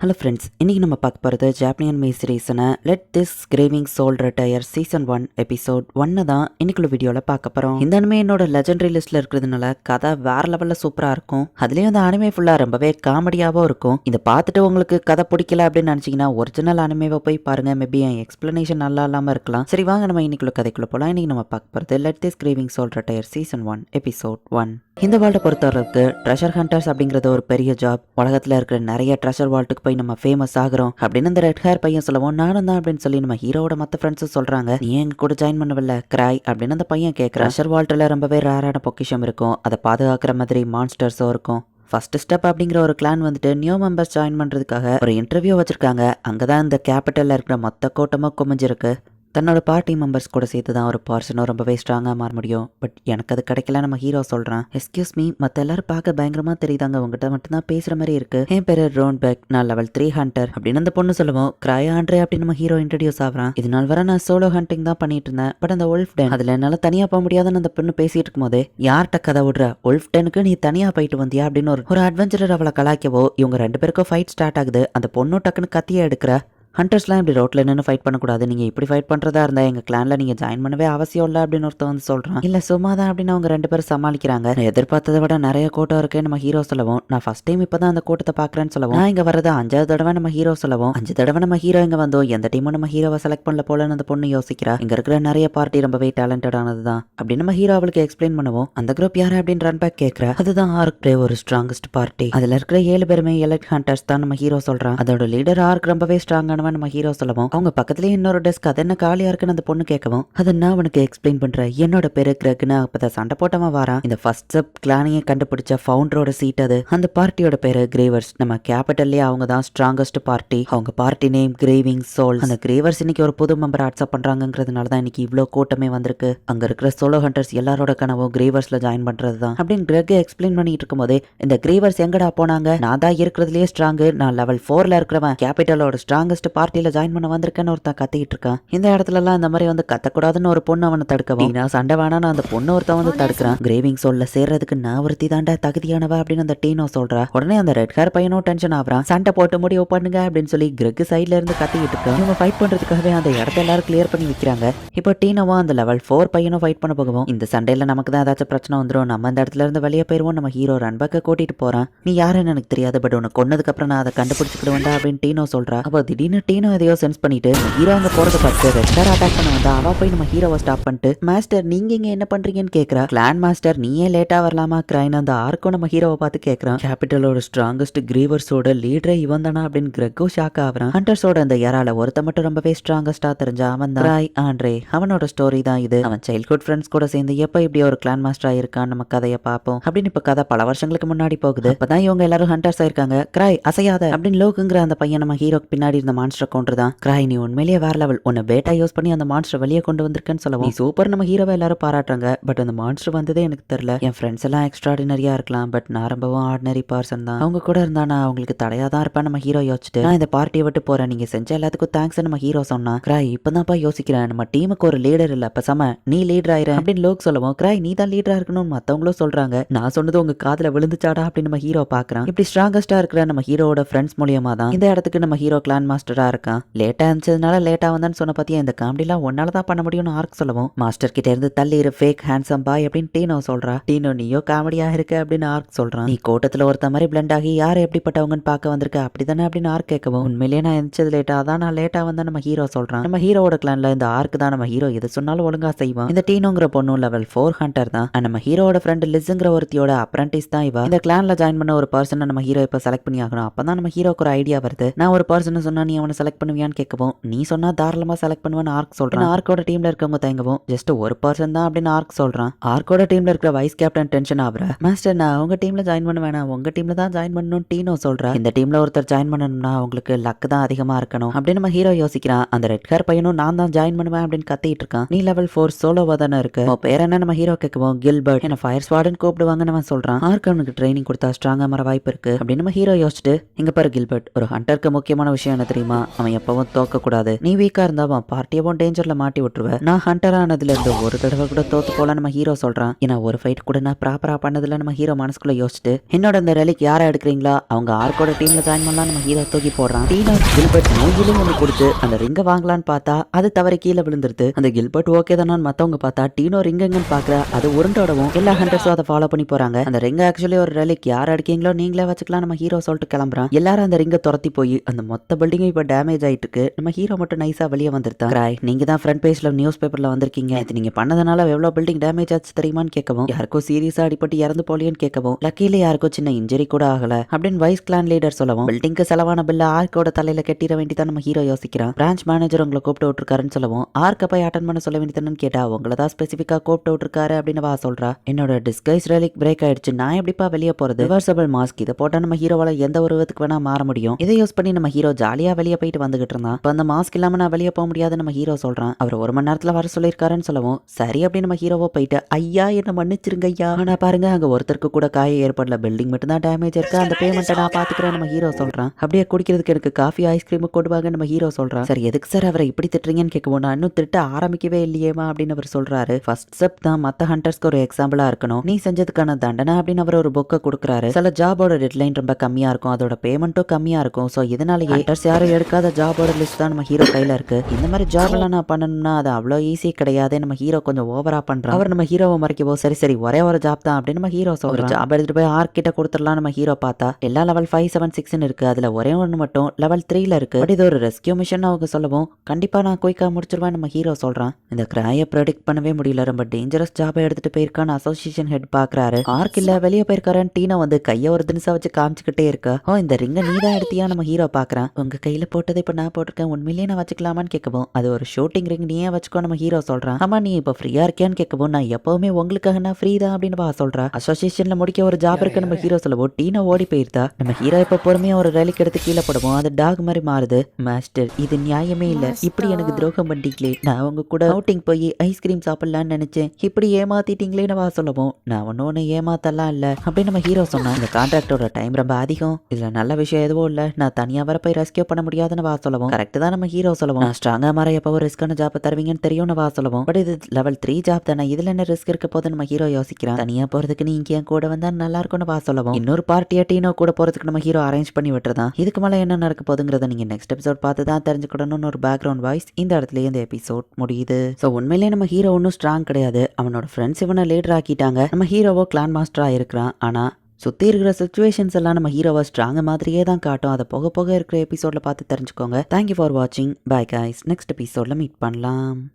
Hello friends இன்றைக்கி நம்ம பார்க்க போகிறது ஜாப்பனியன் மே சீரீஸான let this grieving soul retire season one episode ஒன்னு தான் இன்னைக்குள்ள வீடியோவில் பார்க்க போகிறோம் இந்த அனிமே என்னோட லெஜண்டரி லிஸ்ட்டில் இருக்கிறதுனால கதை வேற லெவலில் சூப்பராக இருக்கும். அதுலேயும் அந்த அனிமே ஃபுல்லாக ரொம்பவே காமெடியாகவும் இருக்கும். இதை பார்த்துட்டு உங்களுக்கு கதை பிடிக்கல அப்படின்னு நினச்சிங்கன்னா ஒரிஜினல் அனிமேவை போய் பாருங்கள் மேபி என் எக்ஸ்பிளனேஷன் நல்லா இல்லாமல் இருக்கலாம். சரி வாங்க நம்ம இன்னைக்குள்ள கதைக்குள்ளே போகலாம் இன்றைக்கி நம்ம பார்க்க போகிறது let this grieving soul retire season one episode one இந்த வேர்ல்டை பொறுத்தவரைக்கு ட்ரெஷர் ஹண்டர்ஸ் அப்படிங்கிறது ஒரு பெரிய ஜாப் உலகத்தில் இருக்கிற நிறைய ட்ரெஷர் வால்ட்டுக்கு போய் நம்ம ஃபேமஸ் ஆகிறோம். அப்படின்னு அந்த ரெட் ஹேர் பையன் சொல்லுவோம் நானும் தான் அப்படின்னு சொல்லி நம்ம ஹீரோட மற்ற ஃப்ரெண்ட்ஸும் சொல்றாங்க. நீ எங்க கூட ஜாயின் பண்ணவில்ல? கிராய் அப்படின்னு அந்த பையன் கேட்குறான் ட்ரெஷர் வால்ட்டில் ரொம்பவே ரேரான பொக்கிஷம் இருக்கும். அதை பாதுகாக்கிற மாதிரி மான்ஸ்டர்ஸும் இருக்கும். ஃபர்ஸ்ட் ஸ்டெப் அப்படிங்கிற ஒரு கிளான் வந்துட்டு நியூ மெம்பர்ஸ் ஜாயின் பண்ணுறதுக்காக ஒரு இன்டர்வியூ வச்சிருக்காங்க. அங்கே தான் இந்த கேபிட்டலில் இருக்கிற மொத்த கூட்டமாக குமிஞ்சிருக்கு. தன்னோட பார்ட்டி மெம்பர்ஸ் கூட சேர்த்து தான் ஒரு பார்சனும் ரொம்பவே ஸ்ட்ராங்காக மாற முடியும். பட் எனக்கு அது கிடைக்கல நம்ம ஹீரோ சொல்கிறான் எஸ்கியூஸ் மீ மற்ற எல்லாரும் பார்க்க பயங்கரமாக தெரியுதாங்க? உங்ககிட்ட மட்டும்தான் பேசுகிற மாதிரி இருக்கு. என் பேர் ரோன் பேக் நான் லெவல் த்ரீ ஹண்டர் அப்படின்னு அந்த பொண்ணு சொல்லுவோம். கிராய் ஆண்ட்ரே அப்படின்னு நம்ம ஹீரோ இன்ட்ரடியூஸ் ஆகிறான். இது நாள் வர நான் சோலோ ஹண்டிங் தான் பண்ணிட்டு இருந்தேன். பட் அந்த ஒல்ஃப் டென் அதில் என்னால் தனியாக போக முடியாதுன்னு அந்த பொண்ணு பேசிட்டு இருக்கும்போதே யார்கிட்ட கதை விடுற? ஒல்ஃப் டெனுக்கு நீ தனியாக போயிட்டு வந்தியா? அப்படின்னு ஒரு ஒரு அட்வென்ச்சரர் அவளை கலாய்க்கவோ இவங்க ரெண்டு பேருக்கும் ஃபைட் ஸ்டார்ட் ஆகுது. அந்த பொண்ணு டக்குன்னு கத்தியை எடுக்கிற. ஹண்டர்ஸ்லாம் இப்படி ரோட்டில் நின்று ஃபைட் பண்ணக்கூடாது. நீங்கள் இப்படி ஃபைட் பண்ணுறதா இருந்தால் எங்கள் கிளானில் நீங்கள் ஜாயின் பண்ணவே அவசியம் இல்லை அப்படின்னு ஒருத்தர் வந்து சொல்கிறான் இல்லை சும்மா தான் அப்படின்னு அவங்க ரெண்டு பேரும் சமாளிக்கிறாங்க. எதிர்பார்த்ததை விட நிறைய கூட்டம் இருக்கு. நம்ம ஹீரோ சொல்லவும். நான் ஃபஸ்ட் டைம் இப்போ தான் அந்த கூட்டத்தை பார்க்குறேன்னு சொல்லவும். நான் இங்கே வரது அஞ்சாவது தடவை நம்ம ஹீரோ சொல்லவும். அஞ்சு தடவை நம்ம ஹீரோ இங்கே வந்தோம். எந்த டீமும் நம்ம ஹீரோவை செலக்ட் பண்ணல போலன்னு அந்த பொண்ணு யோசிக்கிறா. இங்கே இருக்கிற நிறைய பார்ட்டி ரொம்பவே டேலண்டடானது தான் அப்படின்னு நம்ம ஹீரோ அவளுக்கு எக்ஸ்பிளைன் பண்ணுவோம். அந்த குரூப் யாரு அப்படின்னு ரன் பேக் கேட்குறா அதுதான் ஆர்க் பிரே ஒரு ஸ்ட்ராங்கஸ்ட் பார்ட்டி அதில் இருக்கிற ஏழு பேருமே எலக்ட் ஹண்டர்ஸ் தான் நம்ம ஹீரோ சொல்கிறான் அதோட லீடர் ஆர்க் ரொம்பவே ஸ்ட்ராங்கான ஸ்ட்ராங்கானவன் நம்ம ஹீரோ சொல்லவும் அவங்க பக்கத்துலயே இன்னொரு டெஸ்க் அது என்ன காலியா இருக்குன்னு அந்த பொண்ணு கேட்கவும் அதை நான் அவனுக்கு எக்ஸ்பிளைன் பண்றேன். என்னோட பேரு கிரக்னு அப்பதான் சண்டை போட்டவன் வாரான். இந்த ஃபர்ஸ்ட் சப் கிளானியை கண்டுபிடிச்ச ஃபவுண்டரோட சீட் அது. அந்த பார்ட்டியோட பேரு கிரேவர்ஸ் நம்ம கேபிட்டல்லே அவங்க தான் ஸ்ட்ராங்கஸ்ட் பார்ட்டி அவங்க பார்ட்டி நேம் கிரேவிங் சோல் அந்த கிரேவர்ஸ் இன்னைக்கு ஒரு புது மெம்பர் அட்சப் பண்றாங்கிறதுனால தான் இன்னைக்கு இவ்வளோ கூட்டமே வந்திருக்கு. அங்க இருக்கிற சோலோ ஹண்டர்ஸ் எல்லாரோட கனவும் கிரேவர்ஸ்ல ஜாயின் பண்றது தான். அப்படின்னு கிரக் எக்ஸ்பிளைன் பண்ணிட்டு இருக்கும்போதே இந்த கிரேவர்ஸ் எங்கடா போனாங்க? நான் தான் இருக்கிறதுலயே ஸ்ட்ராங்கு நான் லெவல் ஃபோர்ல இருக்கிறவன். கேபிட்டலோட ஸ்ட்ராங்கஸ்ட் பார்ட்டியில் ஜாயின் பண்ண வந்திருக்கேன்னு ஒருத்தன் கத்திக்கிட்டு இருக்கான். இந்த இடத்துலலாம் இந்த மாதிரி வந்து கத்தக்கூடாதுன்னு ஒரு பொண்ணு அவனை தடுக்கவும் நான் சண்டை வேணான்னு அந்த பொண்ணு ஒருத்தன் வந்து தடுக்கிறான். கிரேவிங் சோல்ல சேர்றதுக்கு நான் ஒருத்தி தாண்டா தகுதியானவ அப்படின்னு அந்த டீனோ சொல்றா. உடனே அந்த ரெட் ஹேர் பையனும் டென்ஷன் ஆகிறான். சண்டை போட்டு முடிவு பண்ணுங்க அப்படின்னு சொல்லி கிரெக் சைட்ல இருந்து கத்திக்கிட்டு இருக்கான். இவங்க ஃபைட் பண்றதுக்காகவே அந்த இடத்த எல்லாரும் கிளியர் பண்ணி வைக்கிறாங்க. இப்போ டீனோவும் அந்த லெவல் ஃபோர் பையனும் ஃபைட் பண்ண போகவும் இந்த சண்டையில நமக்கு தான் ஏதாச்சும் பிரச்சனை வந்துடும் நம்ம அந்த இடத்துல இருந்து வெளியே போயிருவோம். நம்ம ஹீரோ ரன்பக்க கூட்டிட்டு போறான். நீ யாருன்னு எனக்கு தெரியாது பட் உனக்கு கொன்னதுக்கு அப்புறம் நான் அதை கண்டுபிடிச்சிக்கிடுவேன்டா அப்படின்னு டீனோ சொல்றா. அப்போ திடீர்னு டீனோ எதையோ சென்ஸ் பண்ணிட்டு ஹீரோ அங்க போறத பார்த்து ரெட் ஹேர் அட்டாக் பண்ண வந்தா அவ போய் நம்ம ஹீரோவை ஸ்டாப் பண்ணிட்டு மாஸ்டர் நீங்க இங்க என்ன பண்றீங்கன்னு கேக்குறா. கிளான் மாஸ்டர் நீயே லேட்டா வரலாமா? கிரைன் அந்த ஆர்க்கும் நம்ம ஹீரோவை பார்த்து கேக்குறான் கேபிட்டலோட ஸ்ட்ராங்கஸ்ட் கிரீவர்ஸோட லீடரே இவன் தானா அப்படின்னு கிரெக்கோ ஷாக் ஆகுறான். ஹண்டர்ஸோட அந்த யாரால ஒருத்த மட்டும் ரொம்பவே ஸ்ட்ராங்கஸ்டா தெரிஞ்ச அவன் தான். ராய் ஆண்ட்ரே அவனோட ஸ்டோரி தான் இது. அவன் சைல்ட்ஹுட் ஃப்ரெண்ட்ஸ் கூட சேர்ந்து எப்ப இப்படி ஒரு கிளான் மாஸ்டர் ஆயிருக்கான் நம்ம கதையை பார்ப்போம். அப்படின்னு இப்ப கதை பல வருஷங்களுக்கு முன்னாடி போகுது. அப்பதான் இவங்க எல்லாரும் ஹண்டர்ஸ் ஆயிருக்காங்க. கிராய் அசையாத அப்படின்னு லோக்குங்கிற அந்த பையன் நம்ம ஹீரோக்கு பின்னாடி இருந்த மான்ஸ்டர் கொண்டு தான். கிராய் நீ உண்மையிலேயே வேற லெவல் உன்னை பேட்டா யூஸ் பண்ணி அந்த மான்ஸ்டர் வெளியே கொண்டு வந்திருக்கேன்னு சொல்லுவோம் சூப்பர் நம்ம ஹீரோவை எல்லாரும் பாராட்டுறாங்க. பட் அந்த மான்ஸ்டர் வந்ததே எனக்கு தெரியல. என் ஃப்ரெண்ட்ஸ் எல்லாம் எக்ஸ்ட்ராடினரியா இருக்கலாம். பட் நான் ரொம்பவும் ஆர்டினரி பர்சன் தான். அவங்க கூட இருந்தா நான் அவங்களுக்கு தடையா தான் இருப்பேன் நம்ம ஹீரோ யோசிச்சுட்டு. நான் இந்த பார்ட்டியை விட்டு போறேன். நீங்க செஞ்ச எல்லாத்துக்கும் தேங்க்ஸ் நம்ம ஹீரோ சொன்னா கிராய் இப்பதான்ப்பா யோசிக்கிறேன். நம்ம டீமுக்கு ஒரு லீடர் இல்ல. சம நீ லீடர் ஆயிர. அப்படின்னு லோக் சொல்லுவோம். கிராய் நீ தான் லீடரா இருக்கணும்னு மத்தவங்களும் சொல்றாங்க. நான் சொன்னது உங்க காதல விழுந்துச்சாடா? அப்படின்னு நம்ம ஹீரோ பாக்குறான். இப்படி ஸ்ட்ராங்கஸ்டா இருக்கிற நம்ம ஹீரோட ஃப்ரெண்ட்ஸ் மூலியமா தான் இந்த இடத்துக்கு நம்ம ஹீரோ கிளான் மாஸ்டர் இருக்கான் லேட்டா இருந்துச்சதுனால லேட்டா வந்தான்னு சொன்ன பத்தியா? இந்த காமெடிலாம் ஒன்னால தான் பண்ண முடியும்னு ஆர்க் சொல்லவும். மாஸ்டர் கிட்ட இருந்து தள்ளி இரு ஃபேக் ஹேண்ட்ஸம் பாய் அப்படின்னு டீனோ சொல்றா. டீனோ நீயோ காமெடியா இருக்க அப்படின்னு ஆர்க் சொல்றான். நீ கூட்டத்தில் ஒருத்த மாதிரி பிளண்ட் ஆகி யார் எப்படிப்பட்டவங்கன்னு பார்க்க வந்திருக்க? அப்படிதானே அப்படின்னு ஆர்க் கேட்கவும். உண்மையிலேயே நான் எந்திரிச்சது லேட்டா அதான் நான் லேட்டா வந்தா நம்ம ஹீரோ சொல்றான். நம்ம ஹீரோவோட கிளான்ல இந்த ஆர்க் தான் நம்ம ஹீரோ எது சொன்னாலும் ஒழுங்கா செய்வான். இந்த டீனோங்கிற பொண்ணு லெவல் ஃபோர் ஹண்டர் தான். நம்ம ஹீரோட ஃப்ரெண்ட் லிஸ்ங்கிற ஒருத்தியோட அப்ரண்டிஸ் தான் இவ. இந்த கிளான்ல ஜாயின் பண்ண ஒரு பர்சனை நம்ம ஹீரோ இப்போ செலக்ட் பண்ணி ஆகணும். அப்பதான் நம்ம ஹீரோக்கு ஒரு ஐடியா வருது. நான் ஒரு பர்சனை சொன்னா நீ அவனை செலக்ட் பண்ணுவியான்னு கேட்கவும் நீ சொன்னா தாராளமா செலக்ட் பண்ணுவேன்னு ஆர்க் சொல்றான். ஆர்க்கோட டீம்ல இருக்கவங்க தயங்கவும் ஜஸ்ட் ஒரு பர்சன் தான் அப்படின்னு ஆர்க் சொல்றான். ஆர்க்கோட டீம்ல இருக்கிற வைஸ் கேப்டன் டென்ஷன் ஆகுற. மாஸ்டர் நான் உங்க டீம்ல ஜாயின் பண்ண வேணாம். உங்க டீம்ல தான் ஜாயின் பண்ணணும் டீனோ சொல்றா. இந்த டீம்ல ஒருத்தர் ஜாயின் பண்ணணும்னா உங்களுக்கு லக் தான் அதிகமா இருக்கணும் அப்படின்னு நம்ம ஹீரோ யோசிக்கிறான். அந்த ரெட் ஹேர் பையனும் நான் தான் ஜாயின் பண்ணுவேன் அப்படின்னு கத்திட்டு இருக்கான். நீ லெவல் ஃபோர் சோலோவா தானே இருக்கு? பேர் என்ன? நம்ம ஹீரோ கேட்கவும் கில்பர்ட். என்ன ஃபயர் ஸ்வாடன் கூப்பிடுவாங்கன்னு அவன் சொல்றான். ஆர்க் அவனுக்கு ட்ரைனிங் கொடுத்தா ஸ்ட்ராங்கா மர வாய்ப்பு இருக்கு அப்படின்னு நம்ம ஹீரோ யோசிச்சுட்டு இங்க பாரு கில்பர்ட் ஒரு ஹண்டருக்கு முக்கியமான விஷயம் என்ன தெரியுமா? சொல்றான் அவன் எப்பவும் தோக்கக்கூடாது. நீ வீக்கா இருந்தா அவன் பார்ட்டியவும் டேஞ்சர்ல மாட்டி விட்டுருவ. நான் ஹண்டர் ஆனதுல இருந்து ஒரு தடவை கூட தோத்து போல நம்ம ஹீரோ சொல்றான். ஏன்னா ஒரு ஃபைட் கூட நான் ப்ராப்பரா பண்ணதுல நம்ம ஹீரோ மனசுக்குள்ள யோசிச்சுட்டு என்னோட இந்த ரெலிக் யாரை எடுக்கிறீங்களா? அவங்க ஆர்கோட டீம்ல ஜாயின் பண்ணலாம் நம்ம ஹீரோ தூக்கி போடுறான். டீனா கில்பர்ட் மூஞ்சிலும் ஒன்று கொடுத்து அந்த ரிங்க வாங்கலான்னு பார்த்தா அது தவறி கீழே விழுந்துருது. அந்த கில்பர்ட் ஓகே தானு மத்தவங்க பார்த்தா டீனோ ரிங் எங்கன்னு பாக்குற அது உருண்டோடவும் எல்லா ஹண்டர்ஸும் அதை ஃபாலோ பண்ணி போறாங்க. அந்த ரிங் ஆக்சுவலி ஒரு ரெலிக் யார் அடிக்கீங்களோ நீங்களே வச்சுக்கலாம் நம்ம ஹீரோ சொல்லிட்டு கிளம்புறான். எல்லாரும் அந்த ரிங்கை துரத்தி போய் அந்த மொத்த பில்டிங்கை டேமேஜ் ஆயிட்டு இருக்கு நம்ம ஹீரோ மட்டும் நைஸா வெளியே வந்துருத்தான் ராய் நீங்க தான் ஃப்ரண்ட் பேஜ்ல நியூஸ் பேப்பர்ல வந்திருக்கீங்க. இது நீங்க பண்ணதுனால எவ்வளவு பில்டிங் டேமேஜ் ஆச்சு தெரியுமான்னு கேட்கவும் யாருக்கோ சீரியஸா அடிப்பட்டு இறந்து போலியன்னு கேட்கவும் லக்கில யாருக்கோ சின்ன இன்ஜுரி கூட ஆகல அப்படின்னு வைஸ் கிளான் லீடர் சொல்லவும் பில்டிங்க்கு செலவான பில்ல ஆர்க்கோட தலையில கட்டிட வேண்டியதான் நம்ம ஹீரோ யோசிக்கிறான். பிரான்ச் மேனேஜர் உங்களை கூப்பிட்டு விட்டுருக்காருன்னு சொல்லவும் ஆர்க்க போய் அட்டன் பண்ண சொல்ல வேண்டியதுன்னு கேட்டா உங்களை தான் ஸ்பெசிஃபிக்கா கூப்பிட்டு விட்டுருக்காரு அப்படின்னு வா சொல்றா. என்னோட டிஸ்கைஸ் ரெலிக் பிரேக் ஆயிடுச்சு. நான் எப்படிப்பா வெளியே போறது? ரிவர்சபிள் மாஸ்க் இதை போட்டா நம்ம ஹீரோவால எந்த ஒரு விதத்துக்கு வேணா மாற முடியும். இதை யூஸ் பண்ணி நம்ம ஹீரோ ஜாலியா வெளியே போயிட்டு வந்துகிட்டு இருந்தான். இப்போ அந்த மாஸ்க் இல்லாம நான் வெளியே போக முடியாது நம்ம ஹீரோ சொல்றான். அவர் ஒரு மணி நேரத்துல வர சொல்லியிருக்காருன்னு சொல்லவும் சரி அப்படின்னு நம்ம ஹீரோவோ போயிட்டு ஐயா என்ன மன்னிச்சிருங்க ஐயா. ஆனா பாருங்க அங்க ஒருத்தருக்கு கூட காய ஏற்படல. பில்டிங் மட்டும் தான் டேமேஜ் இருக்கு. அந்த பேமெண்ட்டை நான் பாத்துக்கிறேன் நம்ம ஹீரோ சொல்றான். அப்படியே குடிக்கிறதுக்கு எனக்கு காஃபி ஐஸ்கிரீம் கொண்டு வாங்க நம்ம ஹீரோ சொல்றான். சரி எதுக்கு சார் அவரை இப்படி திட்டுறீங்கன்னு கேட்கவும் நான் இன்னும் திட்ட ஆரம்பிக்கவே இல்லையேமா அப்படின்னு அவர் சொல்றாரு. ஃபர்ஸ்ட் ஸ்டெப் தான் மத்த ஹண்டர்ஸ்க்கு ஒரு எக்ஸாம்பிளா இருக்கணும். நீ செஞ்சதுக்கான தண்டனை அப்படின்னு அவர் ஒரு புக்கை கொடுக்குறாரு. சில ஜாபோட டெட்லைன் ரொம்ப கம்மியா இருக்கும். அதோட பேமெண்ட்டும் கம்மியா இருக்கும். ஸோ இதனாலேயே ஹண்டர்ஸ் யாரும் எடுக்காத ஜாபோட லிஸ்ட் தான் நம்ம ஹீரோ கையில இருக்கு. இந்த மாதிரி ஜாப் எல்லாம் நான் பண்ணணும்னா அது அவ்வளோ ஈஸி கிடையாது. நம்ம ஹீரோ கொஞ்சம் ஓவரா பண்றான். அவர் நம்ம ஹீரோவை மறைக்கவோ சரி சரி ஒரே ஒரு ஜாப் தான் அப்படின்னு நம்ம ஹீரோ சொல்றோம் ஜாப் எடுத்துட்டு போய் ஆர்க் கிட்ட கொடுத்துடலாம் நம்ம ஹீரோ பார்த்தா எல்லா லெவல் ஃபைவ் செவன் சிக்ஸ்னு இருக்கு. அதுல ஒரே ஒன்று மட்டும் லெவல் த்ரீல இருக்கு. பட் இது ஒரு ரெஸ்கியூ மிஷன் அவங்க சொல்லவும் கண்டிப்பா நான் குயிக்கா முடிச்சிருவேன் நம்ம ஹீரோ சொல்றான். இந்த கிராய ப்ரெடிக்ட் பண்ணவே முடியல. ரொம்ப டேஞ்சரஸ் ஜாபை எடுத்துட்டு போயிருக்கான்னு அசோசியேஷன் ஹெட் பாக்குறாரு. ஆர்க் இல்ல வெளியே போயிருக்காரன் டீனா வந்து கைய ஒரு தினசா வச்சு காமிச்சுக்கிட்டே இருக்கா. ஓ இந்த ரிங்க நீ தான் எடுத்தியா? நம்ம ஹீரோ பாக்குறான். உங்க கையில போட்டதை இப்ப நான் போட்டிருக்கேன். உண்மையிலேயே நான் வச்சுக்கலாமான்னு கேட்கவும் அது ஒரு ஷூட்டிங் ரிங் நீயே வச்சுக்கோ நம்ம ஹீரோ சொல்றான் ஆமா நீ இப்ப ஃப்ரீயா இருக்கியான்னு கேட்கவும் நான் எப்பவுமே உங்களுக்காக நான் ஃப்ரீ தான் அப்படின்னு வா சொல்றா. அசோசியேஷன்ல முடிக்க ஒரு ஜாப் இருக்கு நம்ம ஹீரோ சொல்லவும். டீனா ஓடி போயிருந்தா நம்ம ஹீரோ இப்ப பொறுமையா ஒரு ரேலிக்கு எடுத்து கீழே போடுவோம். அது டாக் மாதிரி மாறுது. மாஸ்டர் இது நியாயமே இல்ல. இப்படி எனக்கு துரோகம் பண்ணிட்டீங்களே. நான் உங்க கூட அவுட்டிங் போய் ஐஸ்கிரீம் சாப்பிடலாம்னு நினைச்சேன். இப்படி ஏமாத்திட்டீங்களேன்னு வா சொல்லவும். நான் ஒன்னு ஒன்னு ஏமாத்தலாம் இல்ல. அப்படின்னு நம்ம ஹீரோ சொன்னா இந்த கான்ட்ராக்டோட டைம் ரொம்ப அதிகம். இதுல நல்ல விஷயம் எதுவும் இல்ல. நான் தனியா வர போய் ரெஸ்கியூ பண்ண முடியாதுன்னு வா சொல்லவும். கரெக்ட் தான் நம்ம ஹீரோ சொல்லவும். ஸ்ட்ராங்கா மாற எப்போ ரிஸ்கான ஜாப் தருவீங்கன்னு தெரியும்னு வா சொல்லவும். பட் இது லெவல் த்ரீ ஜாப் தானே. இதுல என்ன ரிஸ்க் இருக்க போது நம்ம ஹீரோ யோசிக்கிறான் தனியா போறதுக்கு நீ இங்க கூட வந்தா நல்லா இருக்கும்னு வா சொல்லவும். இன்னொரு பார்ட்டியா டீனோ கூட போறதுக்கு நம்ம ஹீரோ அரேஞ்ச் பண்ணி விட்டுறதான் இதுக்கு மேல என்ன நடக்க போகுதுங்கிறத நீங்க நெக்ஸ்ட் எபிசோட் பார்த்து தான் தெரிஞ்சுக்கணும்னு ஒரு பேக்ரவுண்ட் வாய்ஸ் இந்த இடத்துலயே இந்த எபிசோட் முடியுது. ஸோ உண்மையிலேயே நம்ம ஹீரோ ஒன்றும் ஸ்ட்ராங் கிடையாது. அவனோட ஃப்ரெண்ட்ஸ் இவனை லீடர் ஆக்கிட்டாங்க. நம்ம ஹீரோவோ கிளான் மாஸ்டரா இருக்கிறான். ஆனா சுற்றி இருக்கிற சுச்சுவேஷன்ஸ் எல்லாம் நம்ம ஹீரோவை ஸ்ட்ராங் மாதிரியே தான் காட்டும். அதை போக போக இருக்கிற எபிசோடில் பார்த்து தெரிஞ்சுக்கோங்க. தேங்க்யூ ஃபார் வாட்சிங் பை காய்ஸ் நெக்ஸ்ட் எபிசோடில் மீட் பண்ணலாம்.